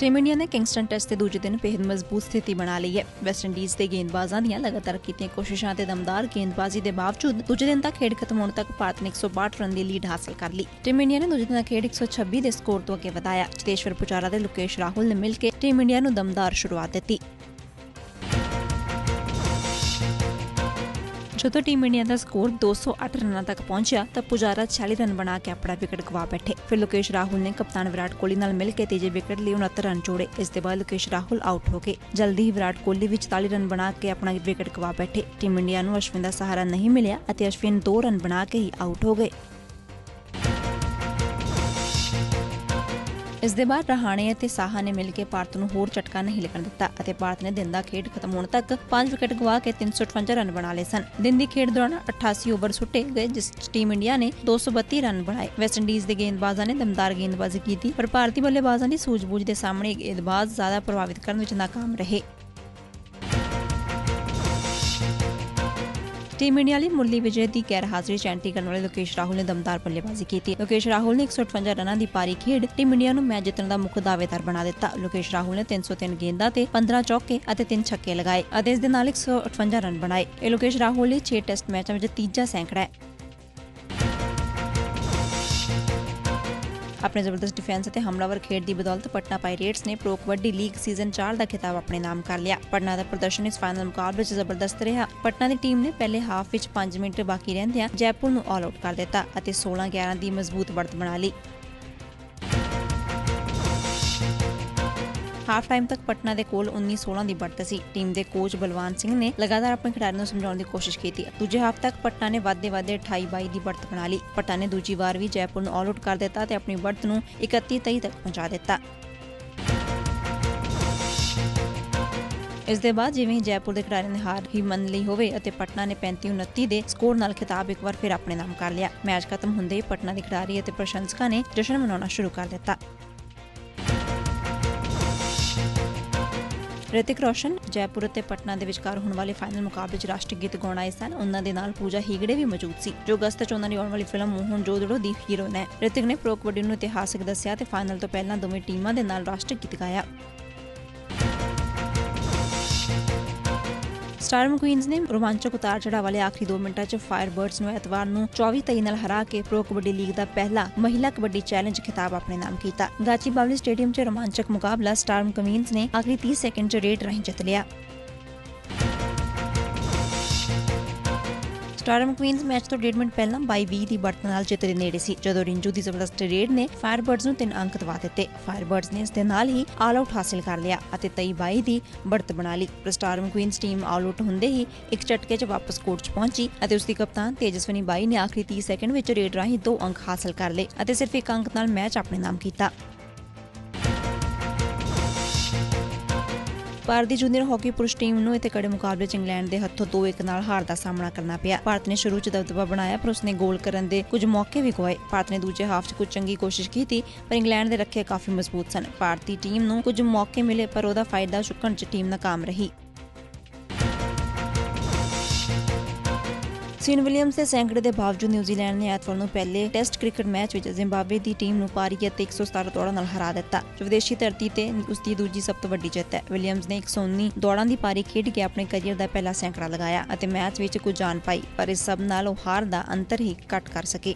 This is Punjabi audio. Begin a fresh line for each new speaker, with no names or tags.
ਟੀਮ ਇੰਡੀਆ ਨੇ ਕਿੰਗਸਟਨ ਟੈਸਟ ਦੇ ਦੂਜੇ ਦਿਨ ਬੇहद ਮਜ਼ਬੂਤ ਸਥਿਤੀ ਬਣਾ ਲਈ ਹੈ। ਵੈਸਟ ਇੰਡੀਜ਼ ਦੇ ਗੇਂਦਬਾਜ਼ਾਂ ਦੀਆਂ ਲਗਾਤਾਰ ਕੀਤੀਆਂ ਕੋਸ਼ਿਸ਼ਾਂ ਤੇ ਦਮਦਾਰ ਗੇਂਦਬਾਜ਼ੀ ਦੇ ਬਾਵਜੂਦ ਦੂਜੇ ਦਿਨ ਤੱਕ ਖੇਡ ਖਤਮ ਹੋਣ ਤੱਕ ਭਾਰਤ ਨੇ 162 ਰਨ ਦੀ ਲੀਡ ਹਾਸਲ ਕਰ ਲਈ। ਟੀਮ ਇੰਡੀਆ ਨੇ ਦੂਜੇ ਦਿਨ ਦਾ ਖੇਡ 126 ਦੇ ਸਕੋਰ ਤੋਂ ਅੱਗੇ ਵਧਾਇਆ। ਚੇਤੇਸ਼ਵਰ ਪੁਜਾਰਾ ਤੇ ਲੋਕੇਸ਼ ਰਾਹੁਲ ਨੇ ਮਿਲ ਕੇ ਟੀਮ ਇੰਡੀਆ ਨੂੰ ਦਮਦਾਰ ਸ਼ੁਰੂਆਤ ਦਿੱਤੀ। ਜਦੋਂ ਟੀਮ ਇੰਡੀਆ ਦਾ ਸਕੋਰ 208 ਰਨਾਂ ਤੱਕ ਪਹੁੰਚਿਆ ਤਾਂ ਪੁਜਾਰਾ 46 ਰਨ ਬਣਾ ਕੇ ਆਪਣਾ ਵਿਕਟ ਗਵਾ ਬੈਠੇ। ਫਿਰ ਲੋਕੇਸ਼ ਰਾਹੁਲ ਨੇ ਕਪਤਾਨ ਵਿਰਾਟ ਕੋਹਲੀ ਨਾਲ ਮਿਲ ਕੇ ਤੀਜੇ ਵਿਕਟ ਲਈ 69 ਰਨ ਜੋੜੇ। ਇਸ ਦੇ ਬਾਅਦ ਲੋਕੇਸ਼ ਰਾਹੁਲ ਆਊਟ ਹੋ ਗਏ। ਜਲਦੀ ਹੀ ਵਿਰਾਟ ਕੋਹਲੀ ਵੀ 44 ਰਨ ਬਣਾ ਕੇ ਆਪਣਾ ਵਿਕਟ ਗਵਾ ਬੈਠੇ। ਟੀਮ ਇੰਡੀਆ ਨੂੰ ਅਸ਼ਵਿਨ ਦਾ ਸਹਾਰਾ ਨਹੀਂ ਮਿਲਿਆ ਅਤੇ ਅਸ਼ਵਿਨ 2 ਰਨ ਬਣਾ ਕੇ ਹੀ ਆਊਟ ਹੋ ਗਏ। ਇਸ ਦੇ ਬਾਅਦ ਰਹਾਣੇ ਅਤੇ ਸਾਹਾ ਨੇ ਮਿਲ ਕੇ ਭਾਰਤ ਨੂੰ ਹੋਰ ਝਟਕਾ ਨਹੀਂ ਲੱਗਣ ਦਿੱਤਾ ਅਤੇ ਭਾਰਤ ਨੇ ਦਿਨ ਦਾ ਖੇਡ ਖਤਮ ਹੋਣ ਤੱਕ 5 ਵਿਕਟ ਗਵਾ ਕੇ 358 ਰਨ ਬਣਾ ਲਏ ਸਨ। ਦਿਨ ਦੀ ਖੇਡ ਦੌਰਾਨ 88 ਓਵਰ ਸੁੱਟੇ ਗਏ, ਜਿਸ 'ਚ ਟੀਮ ਇੰਡੀਆ ਨੇ 232 ਰਨ ਬਣਾਏ। ਵੈਸਟ ਇੰਡੀਜ਼ ਦੇ ਗੇਂਦਬਾਜ਼ਾਂ ਨੇ ਦਮਦਾਰ ਗੇਂਦਬਾਜ਼ੀ ਕੀਤੀ, ਪਰ ਭਾਰਤੀ ਬੱਲੇਬਾਜ਼ਾਂ ਦੀ ਸੂਝ-ਬੂਝ ਦੇ ਸਾਹਮਣੇ ਗੇਂਦਬਾਜ਼ ਜ਼ਿਆਦਾ ਪ੍ਰਭਾਵਿਤ ਕਰਨ ਵਿੱਚ ਨਾਕਾਮ ਰਹੇ। ਟੀਮ ਇੰਡੀਆ ਲਈ ਮੁਰਲੀ ਵਿਜੇ ਦੀ ਗੈਰ ਹਾਜ਼ਰੀ ਚ ਐਂਟਰੀ ਕਰਨ ਵਾਲੇ ਲੋਕੇਸ਼ ਰਾਹੁਲ ਨੇ ਦਮਦਾਰ ਬੱਲੇਬਾਜ਼ੀ ਕੀਤੀ। ਲੋਕੇਸ਼ ਰਾਹੁਲ ਨੇ 158 ਰਨਾਂ ਦੀ ਪਾਰੀ ਖੇਡ ਟੀਮ ਇੰਡੀਆ ਨੂੰ ਮੈਚ ਜਿੱਤਣ ਦਾ ਮੁੱਖ ਦਾਅਵੇਦਾਰ ਬਣਾ ਦਿੱਤਾ। ਲੋਕੇਸ਼ ਰਾਹੁਲ ਨੇ 303 ਗੇਂਦਾਂ ਤੇ 15 ਚੌਕੇ ਅਤੇ 3 ਛੱਕੇ ਲਗਾਏ ਅਤੇ ਇਸ ਦੇ ਨਾਲ 158 ਰਨ ਬਣਾਏ। ਇਹ ਲੋਕੇਸ਼ ਰਾਹੁਲ ਲਈ 6 ਟੈਸਟ ਮੈਚਾਂ ਵਿੱਚ ਤੀਜਾ ਸੈਂਕੜਾ ਹੈ। ਆਪਣੇ ਜ਼ਬਰਦਸਤ ਡਿਫੈਂਸ ਅਤੇ ਹਮਲਾਵਰ ਖੇਡ ਦੀ ਬਦੌਲਤ ਪਟਨਾ ਪਾਇਰੇਟਸ ਨੇ ਪ੍ਰੋ ਕਬੱਡੀ ਲੀਗ ਸੀਜ਼ਨ 4 ਦਾ ਖਿਤਾਬ ਆਪਣੇ ਨਾਮ ਕਰ ਲਿਆ। ਪਟਨਾ ਦਾ ਪ੍ਰਦਰਸ਼ਨ ਇਸ ਫਾਈਨਲ ਮੁਕਾਬਲੇ 'ਚ ਜ਼ਬਰਦਸਤ ਰਿਹਾ। ਪਟਨਾ ਦੀ ਟੀਮ ਨੇ ਪਹਿਲੇ ਹਾਫ ਵਿੱਚ 5 ਮਿੰਟ ਬਾਕੀ ਰਹਿੰਦਿਆਂ ਜੈਪੁਰ ਨੂੰ ਆਲ ਆਊਟ ਕਰ ਦਿੱਤਾ ਅਤੇ 16-11 ਦੀ ਮਜ਼ਬੂਤ ਬੜਤ ਬਣਾ ਲਈ। ਹਾਫ ਟਾਈਮ ਤੱਕ ਪਟਨਾ ਦੇ ਕੋਲ 19-16 ਦੀ ਬੜਤ ਸੀ। ਟੀਮ ਦੇ ਕੋਚ ਬਲਵਾਨ ਸਿੰਘ ਨੇ ਲਗਾਤਾਰ ਆਪਣੇ ਖਿਡਾਰੀ ਨੂੰ ਸਮਝਾਉਣ ਦੀ ਕੋਸ਼ਿਸ਼ ਕੀਤੀ। ਦੂਜੇ ਹਾਫ ਤੱਕ ਪਟਨਾ ਨੇ ਵਾਧੇ ਵਾਧੇ 28-22 ਦੀ ਬੜਤ ਬਣਾ ਲਈ। ਪਟਨਾ ਨੇ ਦੂਜੀ ਵਾਰ ਵੀ ਜੈਪੁਰ ਨੂੰ ਆਲ ਆਊਟ ਕਰ ਦਿੱਤਾ ਤੇ ਆਪਣੀ ਬੜਤ ਨੂੰ 31-23 ਤੱਕ ਪਹੁੰਚਾ ਦਿੱਤਾ। ਇਸ ਦੇ ਬਾਅਦ ਜਿਵੇਂ ਜੈਪੁਰ ਦੇ ਖਿਡਾਰੀਆਂ ਨੇ ਹਾਰ ਹੀ ਮੰਨ ਲਈ ਹੋਵੇ ਅਤੇ ਪਟਨਾ ਨੇ 35-29 ਦੇ ਸਕੋਰ ਨਾਲ ਖਿਤਾਬ ਇੱਕ ਵਾਰ ਫਿਰ ਆਪਣੇ ਨਾਮ ਕਰ ਲਿਆ। ਮੈਚ ਖਤਮ ਹੁੰਦੇ ਹੀ ਪਟਨਾ ਦੇ ਖਿਡਾਰੀ ਅਤੇ ਪ੍ਰਸ਼ੰਸਕਾਂ ਨੇ ਜਸ਼ਨ ਮਨਾਉਣਾ ਸ਼ੁਰੂ ਕਰ ਦਿੱਤਾ। ਰਿਤਿਕ ਰੋਸ਼ਨ ਜੈਪੁਰ ਅਤੇ ਪਟਨਾ ਦੇ ਵਿਚਕਾਰ ਹੋਣ ਵਾਲੇ ਫਾਈਨਲ ਮੁਕਾਬਲੇ 'ਚ ਰਾਸ਼ਟਰੀ ਗੀਤ ਗਾਉਣ ਆਏ ਸਨ। ਉਹਨਾਂ ਦੇ ਨਾਲ ਪੂਜਾ ਹੀਗੜੇ ਵੀ ਮੌਜੂਦ ਸੀ, ਜੋ ਅਗਸਤ 'ਚ ਉਹਨਾਂ ਦੀ ਆਉਣ ਵਾਲੀ ਫਿਲਮ ਮੋਹਨ ਜੋਦੜੋ ਦੀ ਹੀਰੋਇਨ ਹੈ ਰਿਤਿਕ ਨੇ ਪ੍ਰੋ ਕਬੱਡੀ ਨੂੰ ਇਤਿਹਾਸਕ ਦੱਸਿਆ ਤੇ ਫਾਈਨਲ ਤੋਂ ਪਹਿਲਾਂ ਦੋਵੇਂ ਟੀਮਾਂ ਦੇ ਨਾਲ ਰਾਸ਼ਟਰੀ ਗੀਤ ਗਾਇਆ। ਸਟਾਰਮ ਕੁਈਨਸ ਨੇ ਰੋਮਾਂਚਕ ਉਤਾਰ ਚੜਾਅ ਵਾਲੇ ਆਖਰੀ 2 ਮਿੰਟਾਂ 'ਚ ਫਾਇਰਬਰਡਸ ਨੂੰ ਐਤਵਾਰ ਨੂੰ 24-23 ਨਾਲ ਹਰਾ ਕੇ ਪ੍ਰੋ ਕਬੱਡੀ ਲੀਗ ਦਾ ਪਹਿਲਾ ਮਹਿਲਾ ਕਬੱਡੀ ਚੈਲੰਜ ਖਿਤਾਬ ਆਪਣੇ ਨਾਮ ਕੀਤਾ। ਗਾਚੀ ਬਾਵਲੀ ਸਟੇਡੀਅਮ 'ਚ ਰੋਮਾਂਚਕ ਮੁਕਾਬਲਾ ਸਟਾਰ ਕੁਈਨਸ ਨੇ ਆਖਰੀ 30 ਸੈਕਿੰਡ 'ਚ ਰੇਡ ਰਾਹੀਂ ਜਿੱਤ ਲਿਆ। ਸਟਾਰਮ ਕੁਈਨਸ ਮੈਚ ਤੋਂ 1.5 ਮਿੰਟ ਪਹਿਲਾਂ 22-20 ਦੀ ਬਰਤਨ ਨਾਲ ਜਿੱਤ ਦੇ ਨੇੜੇ ਸੀ, ਜਦੋਂ ਰਿੰਜੂ ਦੀ ਜ਼ਬਰਦਸਤ ਰੇਡ ਨੇ ਫਾਇਰਬਰਡਸ ਨੂੰ ਤਿੰਨ ਅੰਕ ਦਵਾ ਦਿੱਤੇ। ਫਾਇਰਬਰਡਸ ਨੇ ਇਸ ਦੇ ਨਾਲ ਹੀ ਆਲ ਆਊਟ ਹਾਸਲ ਕਰ ਲਿਆ ਅਤੇ 23 ਬਾਈ ਦੀ ਬਰਤ ਬਣਾ ਲਈ। ਪਰ storm queens team all out ਹੁੰਦੇ ਹੀ ਇੱਕ ਝਟਕੇ 'ਚ ਵਾਪਸ ਕੋਰਟ 'ਚ ਪਹੁੰਚੀ ਅਤੇ ਉਸਦੀ ਕਪਤਾਨ ਤੇਜਸਵਨੀ ਬਾਈ ਨੇ ਆਖਰੀ 30 ਸੈਕਿੰਡ ਵਿੱਚ ਰੇਡ ਰਾਹੀਂ ਦੋ ਅੰਕ ਹਾਸਲ ਕਰ ਲਏ ਅਤੇ ਸਿਰਫ ਇੱਕ ਅੰਕ ਨਾਲ ਮੈਚ ਆਪਣੇ ਨਾਮ ਕੀਤਾ। ਭਾਰਤੀ ਜੂਨੀਅਰ ਹਾਕੀ ਪੁਰਸ਼ ਟੀਮ ਨੂੰ ਇੱਥੇ ਕੜੇ ਮੁਕਾਬਲੇ 'ਚ ਇੰਗਲੈਂਡ ਦੇ ਹੱਥੋਂ 2-1 ਨਾਲ ਹਾਰ ਦਾ ਸਾਹਮਣਾ ਕਰਨਾ ਪਿਆ। ਭਾਰਤ ਨੇ ਸ਼ੁਰੂ 'ਚ ਦਬਦਬਾ ਬਣਾਇਆ, ਪਰ ਉਸਨੇ ਗੋਲ ਕਰਨ ਦੇ ਕੁਝ ਮੌਕੇ ਵੀ ਗਵਾਏ ਭਾਰਤ ਨੇ ਦੂਜੇ ਹਾਫ 'ਚ ਕੁਝ ਚੰਗੀ ਕੋਸ਼ਿਸ਼ ਕੀਤੀ, ਪਰ ਇੰਗਲੈਂਡ ਦੇ ਰੱਖੇ ਕਾਫੀ ਮਜ਼ਬੂਤ ਸਨ। ਭਾਰਤੀ ਟੀਮ ਨੂੰ ਕੁਝ ਮੌਕੇ ਮਿਲੇ, ਪਰ ਉਹਦਾ ਫਾਇਦਾ ਚੁੱਕਣ 'ਚ ਟੀਮ ਨਾਕਾਮ ਰਹੀ। ਸੀਨ ਵਿਲੀਅਮਸ ਦੇ ਸੈਂਕੜੇ ਦੇ ਬਾਵਜੂਦ ਨਿਊਜ਼ੀਲੈਂਡ ਨੇ ਐਤਵਾਰ ਨੂੰ ਪਹਿਲੇ ਟੈਸਟ ਕ੍ਰਿਕਟ ਮੈਚ ਵਿੱਚ ਜ਼ਿੰਬਾਬਵੇ ਦੀ ਟੀਮ ਨੂੰ ਪਾਰੀ ਅਤੇ 117 ਦੌੜਾਂ ਨਾਲ ਹਰਾ ਦਿੱਤਾ। ਜੋ ਵਿਦੇਸ਼ੀ ਧਰਤੀ ਤੇ ਉਸ ਦੀ ਦੂਜੀ ਸਭ ਤੋਂ ਵੱਡੀ ਜਿੱਤ ਹੈ। ਵਿਲੀਅਮਸ ਨੇ 119 ਦੌੜਾਂ ਦੀ ਪਾਰੀ ਖੇਡ ਕੇ ਆਪਣੇ ਕੈਰੀਅਰ ਦਾ ਪਹਿਲਾ ਸੈਂਕੜਾ ਲਗਾਇਆ ਅਤੇ ਮੈਚ ਵਿੱਚ ਕੁਝ ਜਾਨ ਪਾਈ, ਪਰ ਇਸ ਸਭ ਨਾਲ ਉਹ ਹਾਰ ਦਾ ਅੰਤਰ ਹੀ ਘਟ ਕਰ ਸਕੇ।